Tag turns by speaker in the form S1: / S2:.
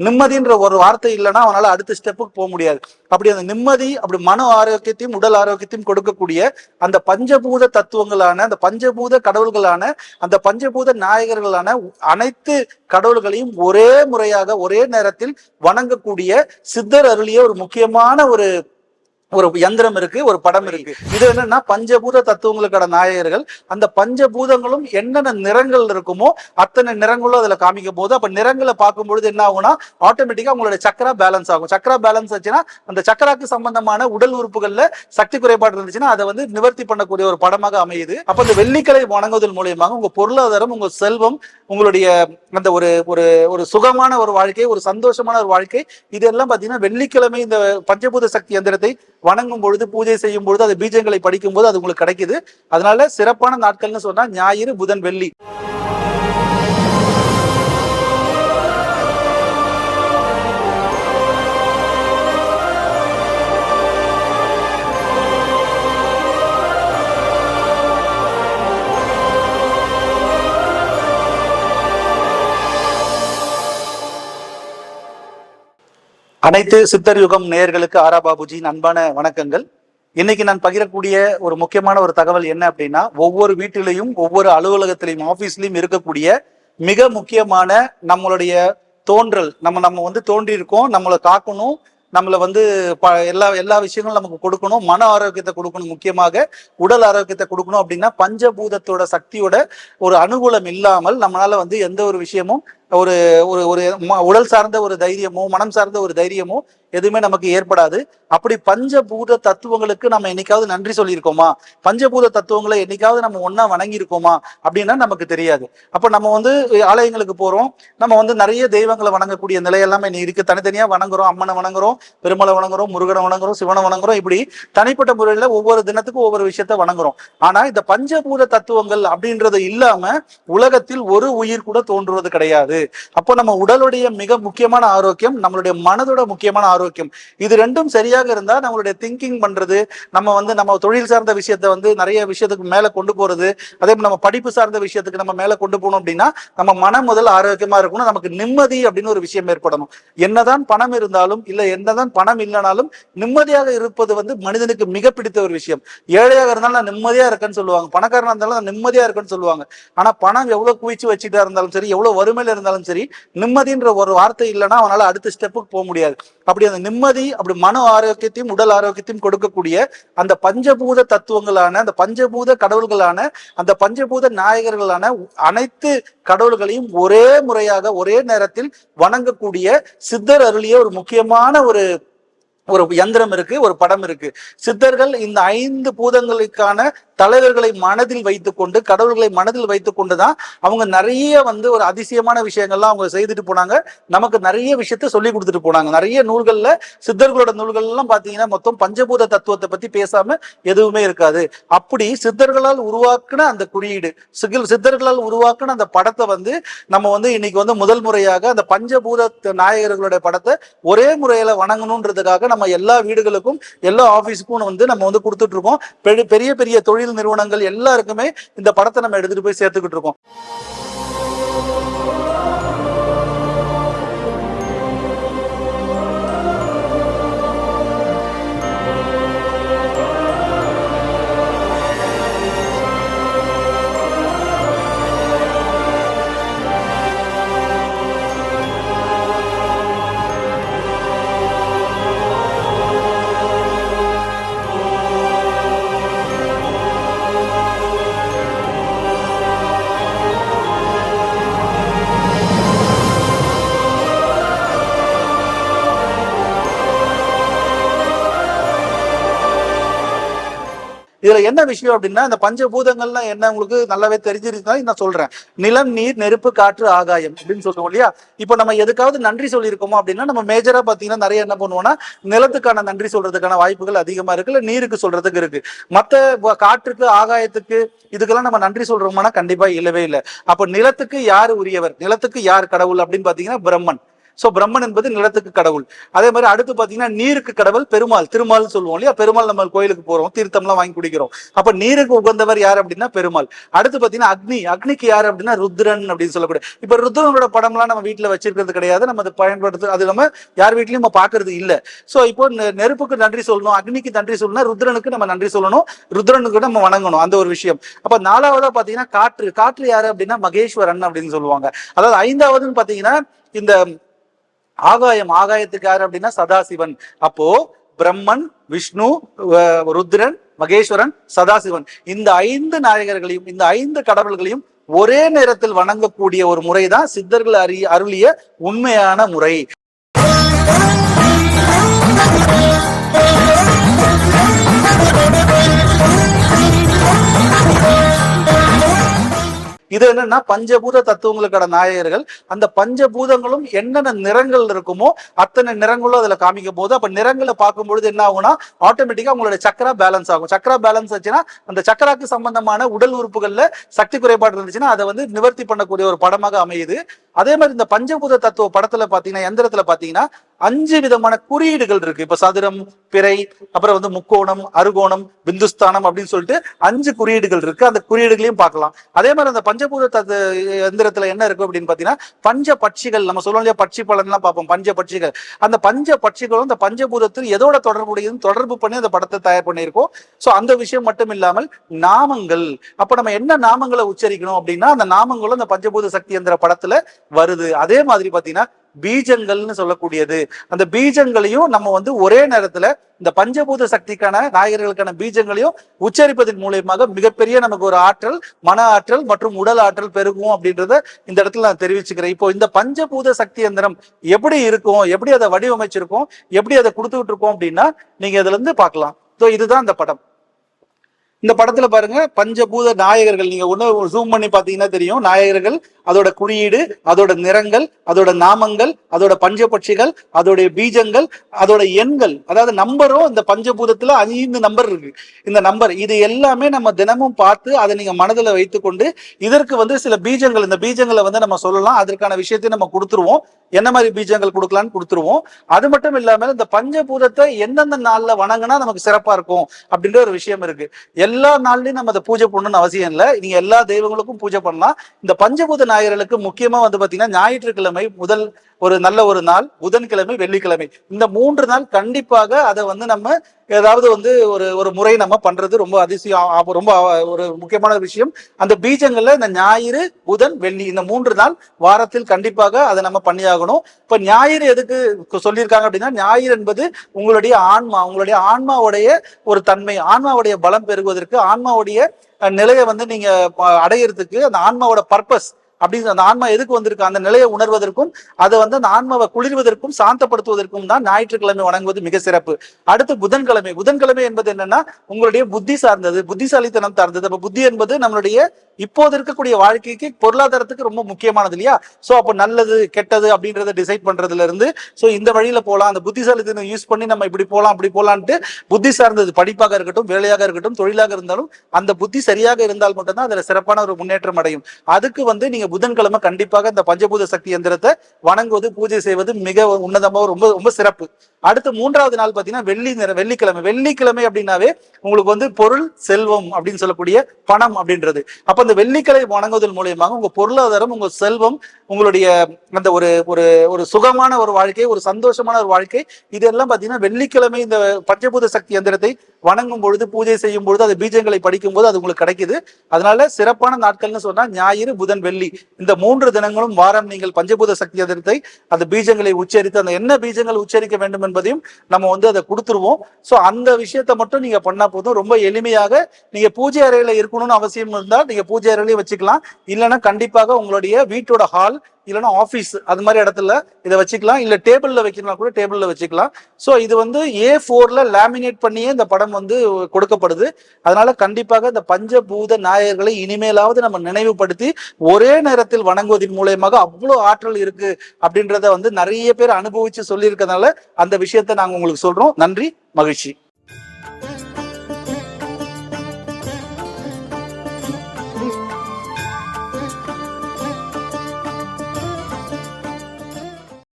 S1: நிம்மதின்ற ஒரு வார்த்தை இல்லைன்னா அவனால அடுத்த ஸ்டெப்புக்கு போக முடியாது. அப்படி அந்த நிம்மதி அப்படி மன ஆரோக்கியத்தையும் உடல் ஆரோக்கியத்தையும் கொடுக்கக்கூடிய அந்த பஞ்சபூத தத்துவங்களான அந்த பஞ்சபூத கடவுள்களான அந்த பஞ்சபூத நாயகர்களான அனைத்து கடவுள்களையும் ஒரே முறையாக ஒரே நேரத்தில் வணங்கக்கூடிய சித்தர் அருளிய ஒரு முக்கியமான ஒரு ஒரு யந்திரம் இருக்கு ஒரு படம் இருக்கு. இது என்னன்னா பஞ்சபூத தத்துவங்களுக்கான நாயகர்கள் அந்த பஞ்சபூதங்களும் என்னென்ன நிறங்கள் இருக்குமோ அத்தனை நிறங்களும் அதுல காமிக்கும் போது அப்ப நிறங்களை பார்க்கும் பொழுது என்ன ஆகும்னா ஆட்டோமேட்டிக்கா உங்களோட சக்கரா பேலன்ஸ் ஆகும். சக்கரா பேலன்ஸ் ஆச்சுன்னா அந்த சக்கராக்கு சம்பந்தமான உடல் உறுப்புகள்ல சக்தி குறைபாடு இருந்துச்சுன்னா அதை வந்து நிவர்த்தி பண்ணக்கூடிய ஒரு படமாக அமையுது. அப்ப இந்த வெள்ளிக்கலை வணங்குவதன் மூலியமாக உங்க பொருளாதாரம் உங்க செல்வம் உங்களுடைய அந்த ஒரு ஒரு ஒரு சுகமான ஒரு வாழ்க்கை ஒரு சந்தோஷமான ஒரு வாழ்க்கை இதெல்லாம் பாத்தீங்கன்னா வெள்ளிக்கிழமை இந்த பஞ்சபூத சக்தி எந்திரத்தை வணங்கும் பொழுது பூஜை செய்யும் பொழுது அது பீஜங்களை படிக்கும் போது அது உங்களுக்கு கிடைக்குது. அதனால சிறப்பான நாட்கள்னு சொன்னா ஞாயிறு புதன் வெள்ளி. அனைத்து சித்தர் யுகம் நேயர்களுக்கு ஆரா பாபுஜியின் அன்பான வணக்கங்கள். இன்னைக்கு நான் பகிரக்கூடிய ஒரு முக்கியமான ஒரு தகவல் என்ன அப்படின்னா ஒவ்வொரு வீட்டிலையும் ஒவ்வொரு அலுவலகத்திலையும் ஆபீஸ்லயும் இருக்கக்கூடிய மிக முக்கியமான நம்மளுடைய தோன்றல். நம்ம நம்ம வந்து தோன்றியிருக்கோம் நம்மளை காக்கணும் நம்மளை வந்து ப எல்லா எல்லா விஷயங்களும் நமக்கு கொடுக்கணும் மன ஆரோக்கியத்தை கொடுக்கணும் முக்கியமாக. உடல் ஆரோக்கியத்தை கொடுக்கணும் அப்படின்னா பஞ்சபூதத்தோட சக்தியோட ஒரு அனுகூலம் இல்லாமல் நம்மளால வந்து எந்த ஒரு விஷயமும் ஒரு ஒரு ஒரு ம- உடல் சார்ந்த ஒரு தைரியமோ மனம் சார்ந்த ஒரு தைரியமோ எதுவுமே நமக்கு ஏற்படாது. அப்படி பஞ்சபூத தத்துவங்களுக்கு நம்ம என்னைக்காவது நன்றி சொல்லியிருக்கோமா? பஞ்சபூத தத்துவங்களை என்னைக்காவது நம்ம ஒன்னா வணங்கியிருக்கோமா? அப்படின்னா நமக்கு தெரியாது. அப்ப நம்ம வந்து ஆலயங்களுக்கு போறோம். நம்ம வந்து நிறைய தெய்வங்களை வணங்கக்கூடிய நிலை எல்லாமே இன்னைக்கு இருக்கு. தனித்தனியா வணங்குறோம். அம்மனை வணங்குறோம். பெருமலை வணங்குறோம். முருகனை வணங்குறோம். சிவனை வணங்குறோம். இப்படி தனிப்பட்ட முறையில ஒவ்வொரு தினத்துக்கும் ஒவ்வொரு விஷயத்த வணங்குறோம். ஆனா இந்த பஞ்சபூத தத்துவங்கள் அப்படின்றது இல்லாம உலகத்தில் ஒரு உயிர் கூட தோன்றுவது கிடையாது. அப்போ நம்ம உடலுடைய மிக முக்கியமான ஆரோக்கியம் நம்மளுடைய மனதோட முக்கியமான ஆரோக்கியம். இது ரெண்டும் சரியாக இருந்தா நம்மளுடைய திங்கிங் பண்றது நம்ம வந்து நம்ம தொழில் சார்ந்த விஷயத்த வந்து நிறைய விஷயத்துக்கு மேல கொண்டு போறது அதே நம்ம படிப்பு சார்ந்த விஷயத்துக்கு நம்ம மேல கொண்டு போகணும் அப்படின்னா நம்ம மனம் முதல் ஆரோக்கியமா இருக்கணும் நமக்கு நிம்மதி அப்படின்னு ஒரு விஷயம் ஏற்படணும். என்னதான் பணம் இருந்தாலும் இல்ல என்னதான் பணம் இல்லைனாலும் நிம்மதியாக இருப்பது வந்து மனிதனுக்கு மிக பிடித்த ஒரு விஷயம். ஏழையாக இருந்தாலும் நான் நிம்மதியா இருக்கேன்னு சொல்லுவாங்க. பணக்காரனா இருந்தாலும் நான் நிம்மதியா இருக்கேன்னு சொல்லுவாங்க. ஆனா பணம் எவ்வளவு குவிச்சு வச்சுட்டா இருந்தாலும் சரி எவ்வளவு வறுமையில இருந்தாலும் இருந்தாலும் சரி நிம்மதின்ற ஒரு வார்த்தை இல்லைன்னா அவனால அடுத்த ஸ்டெப்புக்கு போக முடியாது. அப்படி அந்த நிம்மதி அப்படி மன ஆரோக்கியத்தையும் உடல் ஆரோக்கியத்தையும் கொடுக்கக்கூடிய அந்த பஞ்சபூத தத்துவங்களான அந்த பஞ்சபூத கடவுள்களான அந்த பஞ்சபூத நாயகர்களான அனைத்து கடவுள்களையும் ஒரே முறையாக ஒரே நேரத்தில் வணங்கக்கூடிய சித்தர் அருளிய ஒரு முக்கியமான ஒரு ஒரு யந்திரம் இருக்கு ஒரு படம் இருக்கு. சித்தர்கள் இந்த ஐந்து பூதங்களுக்கான தலைவர்களை மனதில் வைத்துக்கொண்டு கடவுள்களை மனதில் வைத்துக்கொண்டு கொண்டுதான் அவங்க நிறைய வந்து ஒரு அதிசயமான விஷயங்கள்லாம் அவங்க செய்துட்டு போனாங்க. நமக்கு நிறைய விஷயத்த சொல்லி கொடுத்துட்டு போனாங்க. நிறைய நூல்கள்ல சித்தர்களோட நூல்கள் எல்லாம் பாத்தீங்கன்னா மொத்தம் பஞ்சபூத தத்துவத்தை பத்தி பேசாம எதுவுமே இருக்காது. அப்படி சித்தர்களால் உருவாக்குன அந்த குறியீடு சிகில் சித்தர்களால் உருவாக்குன அந்த படத்தை வந்து நம்ம வந்து இன்னைக்கு வந்து முதல் முறையாக அந்த பஞ்சபூத நாயகர்களுடைய படத்தை ஒரே முறையில வணங்கணுன்றதுக்காக நம்ம எல்லா வீடுகளுக்கும் எல்லா ஆபீஸுக்கும் வந்து நம்ம வந்து கொடுத்துட்டு இருக்கோம். பெரிய பெரிய தொழில் தொழில் நிறுவனங்கள் எல்லாருக்குமே இந்த படத்தை நம்ம எடுத்துட்டு போய் சேர்த்துக்கிட்டு இருக்கோம். இதுல என்ன விஷயம் அப்படின்னா இந்த பஞ்சபூதங்கள்லாம் என்ன உங்களுக்கு நல்லாவே தெரிஞ்சிருச்சுன்னா நான் சொல்றேன். நிலம் நீர் நெருப்பு காற்று ஆகாயம் அப்படின்னு சொல்லுவோம் இல்லையா? இப்போ நம்ம எதுக்காவது நன்றி சொல்லியிருக்கோமோ அப்படின்னா நம்ம மேஜரா பாத்தீங்கன்னா நிறைய என்ன பண்ணுவோம்னா நிலத்துக்கான நன்றி சொல்றதுக்கான வாய்ப்புகள் அதிகமா இருக்கு இல்ல நீருக்கு சொல்றதுக்கு இருக்கு. மத்த காற்றுக்கு ஆகாயத்துக்கு இதுக்கெல்லாம் நம்ம நன்றி சொல்றோம்னா கண்டிப்பா இல்லவே இல்லை. அப்ப நிலத்துக்கு யார் உரியவர்? நிலத்துக்கு யார் கடவுள் அப்படின்னு பாத்தீங்கன்னா பிரம்மன். சோ பிரம்மன் என்பது நிலத்துக்கு கடவுள். அதே மாதிரி அடுத்து பாத்தீங்கன்னா நீருக்கு கடவுள் பெருமாள். திருமால் சொல்லுவோம் இல்லையா? பெருமாள் நம்ம கோயிலுக்கு போறோம் தீர்த்தம்லாம் வாங்கி குடிக்கிறோம். அப்ப நீருக்கு உகந்தவர் யார் அப்படின்னா பெருமாள். அடுத்து பாத்தீங்கன்னா அக்னி. அக்னிக்கு யார் அப்படின்னா ருத்ரன் அப்படின்னு சொல்லக்கூடிய. இப்ப ருத்ரனோட படம்லாம் நம்ம வீட்டுல வச்சிருக்கிறது கிடையாது. நம்ம அதை பயன்படுத்து அது நம்ம யார் வீட்லயும் நம்ம பாக்குறது இல்ல. சோ இப்போ நெருப்புக்கு நன்றி சொல்லணும் அக்னிக்கு நன்றி சொல்லணும் ருத்ரனுக்கு நம்ம நன்றி சொல்லணும் ருத்ரனுக்கு நம்ம வணங்கணும். அந்த ஒரு விஷயம். அப்ப நாலாவதா பாத்தீங்கன்னா காற்று. காற்று யாரு அப்படின்னா மகேஸ்வரன் அப்படின்னு சொல்லுவாங்க. அதாவது ஐந்தாவதுன்னு பாத்தீங்கன்னா இந்த ஆகாயம் ஆகாயத்துக்கு யாரு அப்படின்னா சதாசிவன். அப்போ பிரம்மன் விஷ்ணு ருத்ரன் மகேஸ்வரன் சதாசிவன். இந்த ஐந்து நாயகர்களையும் இந்த ஐந்து கடவுள்களையும் ஒரே நேரத்தில் வணங்கக்கூடிய ஒரு முறைதான் சித்தர்கள் அறி அருளிய உண்மையான முறை. இது என்னன்னா பஞ்சபூத தத்துவங்களுக்கான நாயகர்கள். அந்த பஞ்சபூதங்களும் என்னென்ன நிறங்கள் இருக்குமோ அத்தனை நிறங்களும் அதுல காமிக்கும் போது அப்ப நிறங்களை பார்க்கும் பொழுது என்ன ஆகும்னா ஆட்டோமேட்டிக்கா உங்களுடைய சக்கரா பேலன்ஸ் ஆகும். சக்கரா பேலன்ஸ் ஆச்சுன்னா அந்த சக்கராக்கு சம்பந்தமான உடல் உறுப்புகள்ல சக்தி குறைபாடு இருந்துச்சுன்னா அதை வந்து நிவர்த்தி பண்ணக்கூடிய ஒரு படமாக அமையுது. அதே மாதிரி இந்த பஞ்சபூத தத்துவ படத்துல பாத்தீங்கன்னா எந்திரத்துல பாத்தீங்கன்னா அஞ்சு விதமான குறியீடுகள் இருக்கு. இப்ப சதுரம் பிறை அப்புறம் வந்து முக்கோணம் அருகோணம் பிந்துஸ்தானம் அப்படின்னு சொல்லிட்டு அஞ்சு குறியீடுகள் இருக்கு. அந்த குறியீடுகளையும் பார்க்கலாம். அதே மாதிரி அந்த பஞ்சபூத தத்து எந்திரத்துல என்ன இருக்கு அப்படின்னு பாத்தீங்கன்னா பஞ்ச பட்சிகள் நம்ம சொல்லுவோம் இல்லையா பட்சி பலன்லாம் பார்ப்போம். பஞ்ச பட்சிகள். அந்த பஞ்ச பட்சிகளும் அந்த பஞ்சபூதத்தில் எதோட தொடர்புடையதுன்னு தொடர்பு பண்ணி அந்த படத்தை தயார் பண்ணியிருக்கோம். சோ அந்த விஷயம் மட்டும் இல்லாமல் நாமங்கள். அப்ப நம்ம என்ன நாமங்களை உச்சரிக்கணும் அப்படின்னா அந்த நாமங்களும் அந்த பஞ்சபூத சக்தி எந்திர படத்துல வருது. அதே மாதிரி பாத்தீங்கன்னா பீஜங்கள்னு சொல்லக்கூடியது. அந்த பீஜங்களையும் நம்ம வந்து ஒரே நேரத்துல இந்த பஞ்சபூத சக்திக்கான நாயகர்களுக்கான பீஜங்களையும் உச்சரிப்பதன் மூலியமாக மிகப்பெரிய நமக்கு ஒரு ஆற்றல் மன ஆற்றல் மற்றும் உடல் ஆற்றல் பெருகும் அப்படின்றத இந்த இடத்துல நான் தெரிவிச்சுக்கிறேன். இப்போ இந்த பஞ்சபூத சக்தி எந்திரம் எப்படி இருக்கும் எப்படி அதை வடிவமைச்சிருக்கோம் எப்படி அதை கொடுத்துக்கிட்டு இருக்கோம் அப்படின்னா நீங்க இதுல இருந்து பார்க்கலாம். ஸோ இதுதான் இந்த படம். இந்த படத்துல பாருங்க பஞ்சபூத நாயகர்கள். நீங்க ஒண்ணு ஜூம் பண்ணி பாத்தீங்கன்னா தெரியும் நாயகர்கள் அதோட குறியீடு அதோட நிறங்கள் அதோட நாமங்கள் அதோட பஞ்சபட்சிகள் அதோடைய பீஜங்கள் அதோட எண்கள். அதாவது நம்பரும் இந்த பஞ்சபூதத்துல ஐந்து நம்பர் இருக்கு. இந்த நம்பர் இது எல்லாமே நம்ம தினமும் பார்த்து அதை நீங்க மனதுல வைத்துக்கொண்டு இதற்கு வந்து சில பீஜங்கள் இந்த பீஜங்களை வந்து நம்ம சொல்லலாம். அதற்கான விஷயத்தையும் நம்ம கொடுத்துருவோம். என்ன மாதிரி பீஜங்கள் கொடுக்கலாம்னு கொடுத்துருவோம். அது மட்டும் இல்லாம இந்த பஞ்சபூதத்தை எந்தெந்த நாள்ல வணங்கினா நமக்கு சிறப்பா இருக்கும் அப்படின்ற ஒரு விஷயம் இருக்கு. எல்லா நாள்லயும் நம்ம அதை பூஜை பண்ணணும்னு அவசியம் இல்லை. நீங்க எல்லா தெய்வங்களுக்கும் பூஜை பண்ணலாம். இந்த பஞ்சபூத நாயகர்களுக்கு முக்கியமா வந்து பாத்தீங்கன்னா ஞாயிற்றுக்கிழமை முதல் ஒரு நல்ல ஒரு நாள் புதன்கிழமை வெள்ளிக்கிழமை. இந்த மூன்று நாள் கண்டிப்பாக அதை வந்து நம்ம ஏதாவது வந்து ஒரு ஒரு முறை நம்ம பண்றது ரொம்ப அதிசயம் ரொம்ப ஒரு முக்கியமான விஷயம். அந்த பீஜங்கள்ல இந்த ஞாயிறு புதன் வெள்ளி இந்த மூன்று நாள் வாரத்தில் கண்டிப்பாக அதை நம்ம பண்ணியாகணும். இப்ப ஞாயிறு எதுக்கு சொல்லியிருக்காங்க அப்படின்னா ஞாயிறு என்பது உங்களுடைய ஆன்மா உங்களுடைய ஆன்மாவுடைய ஒரு தன்மை ஆன்மாவுடைய பலம் பெறுவதற்கு ஆன்மாவுடைய நிலையை வந்து நீங்க அடையிறதுக்கு அந்த ஆன்மாவோட பர்பஸ் அப்படின்னு அந்த ஆன்மா எதுக்கு வந்திருக்கு? அந்த நிலையை உணர்வதற்கும் அதை வந்து அந்த ஆன்மாவை குளிர்வதற்கும் சாந்தப்படுத்துவதற்கும் தான் ஞாயிற்றுக்கிழமை வணங்குவது மிக சிறப்பு. அடுத்து புதன்கிழமை. புதன்கிழமை என்பது என்னன்னா உங்களுடைய புத்தி சார்ந்தது புத்திசாலித்தனம் சார்ந்தது. அப்ப புத்தி என்பது நம்மளுடைய இப்போது இருக்கக்கூடிய வாழ்க்கைக்கு பொருளாதாரத்துக்கு ரொம்ப முக்கியமானது இல்லையா? சோ அப்போ நல்லது கெட்டது அப்படின்றத டிசைட் பண்றதுல இருந்து சோ இந்த வழியில போகலாம் அந்த புத்திசாலித்தனம் யூஸ் பண்ணி நம்ம இப்படி போகலாம் அப்படி போகலான்ட்டு புத்தி சார்ந்தது படிப்பாக இருக்கட்டும் வேலையாக இருக்கட்டும் தொழிலாக இருந்தாலும் அந்த புத்தி சரியாக இருந்தால் மட்டும்தான் அதுல சிறப்பான ஒரு முன்னேற்றம் அடையும். அதுக்கு வந்து நீங்க புதன்கிழமை கண்டிப்பாக இந்த பஞ்சபூத சக்தி எந்திரத்தை வணங்குவது பூஜை செய்வது மிக உன்னதமாக ரொம்ப ரொம்ப சிறப்பு. அடுத்து மூன்றாவது நாள் பார்த்தீங்கன்னா வெள்ளி நிற வெள்ளிக்கிழமை. வெள்ளிக்கிழமை அப்படின்னாவே உங்களுக்கு வந்து பொருள் செல்வம் அப்படின்னு சொல்லக்கூடிய பணம் அப்படின்றது. அப்ப அந்த வெள்ளிக்கிழமை வணங்குவதன் மூலியமாக உங்க பொருளாதாரம் உங்க செல்வம் உங்களுடைய அந்த ஒரு ஒரு ஒரு சுகமான ஒரு வாழ்க்கை ஒரு சந்தோஷமான ஒரு வாழ்க்கை இதெல்லாம் பார்த்தீங்கன்னா வெள்ளிக்கிழமை இந்த பஞ்சபூத சக்தி எந்திரத்தை வணங்கும் பொழுது பூஜை செய்யும் பொழுது அது பீஜங்களை படிக்கும் போது அது உங்களுக்கு கிடைக்குது. அதனால சிறப்பான நாட்கள்னு சொன்னா ஞாயிறு புதன் வெள்ளி. இந்த மூன்று தினங்களும் வாரம் நீங்கள் பஞ்சபூத சக்தி எந்திரத்தை அந்த பீஜங்களை உச்சரித்து அந்த என்ன பீஜங்கள் உச்சரிக்க வேண்டும் என்பதையும் நம்ம வந்து அதை கொடுத்துருவோம். சோ அந்த விஷயத்த மட்டும் நீங்க பண்ணா போதும். ரொம்ப எளிமையாக நீங்க பூஜை அறையில இருக்கணும்னு அவசியம் இருந்தால் நீங்க பூஜை அறையிலேயே வச்சுக்கலாம். இல்லைன்னா கண்டிப்பாக உங்களுடைய வீட்டோட ஹால் இல்லைன்னா ஆஃபீஸ் அது மாதிரி இடத்துல இதை வச்சுக்கலாம். இல்லை டேபிளில் வைக்கணும்னா கூட டேபிளில் வச்சுக்கலாம். ஸோ இது வந்து ஏ ஃபோரில் லேமினேட் பண்ணியே இந்த படம் வந்து கொடுக்கப்படுது. அதனால கண்டிப்பாக இந்த பஞ்சபூத நாயகர்களை இனிமேலாவது நம்ம நினைவுபடுத்தி ஒரே நேரத்தில் வணங்குவதன் மூலயமாக அவ்வளோ ஆற்றல் இருக்கு அப்படின்றத வந்து நிறைய பேர் அனுபவிச்சு சொல்லியிருக்கனால அந்த விஷயத்தை நாங்கள் உங்களுக்கு சொல்றோம். நன்றி மகிழ்ச்சி.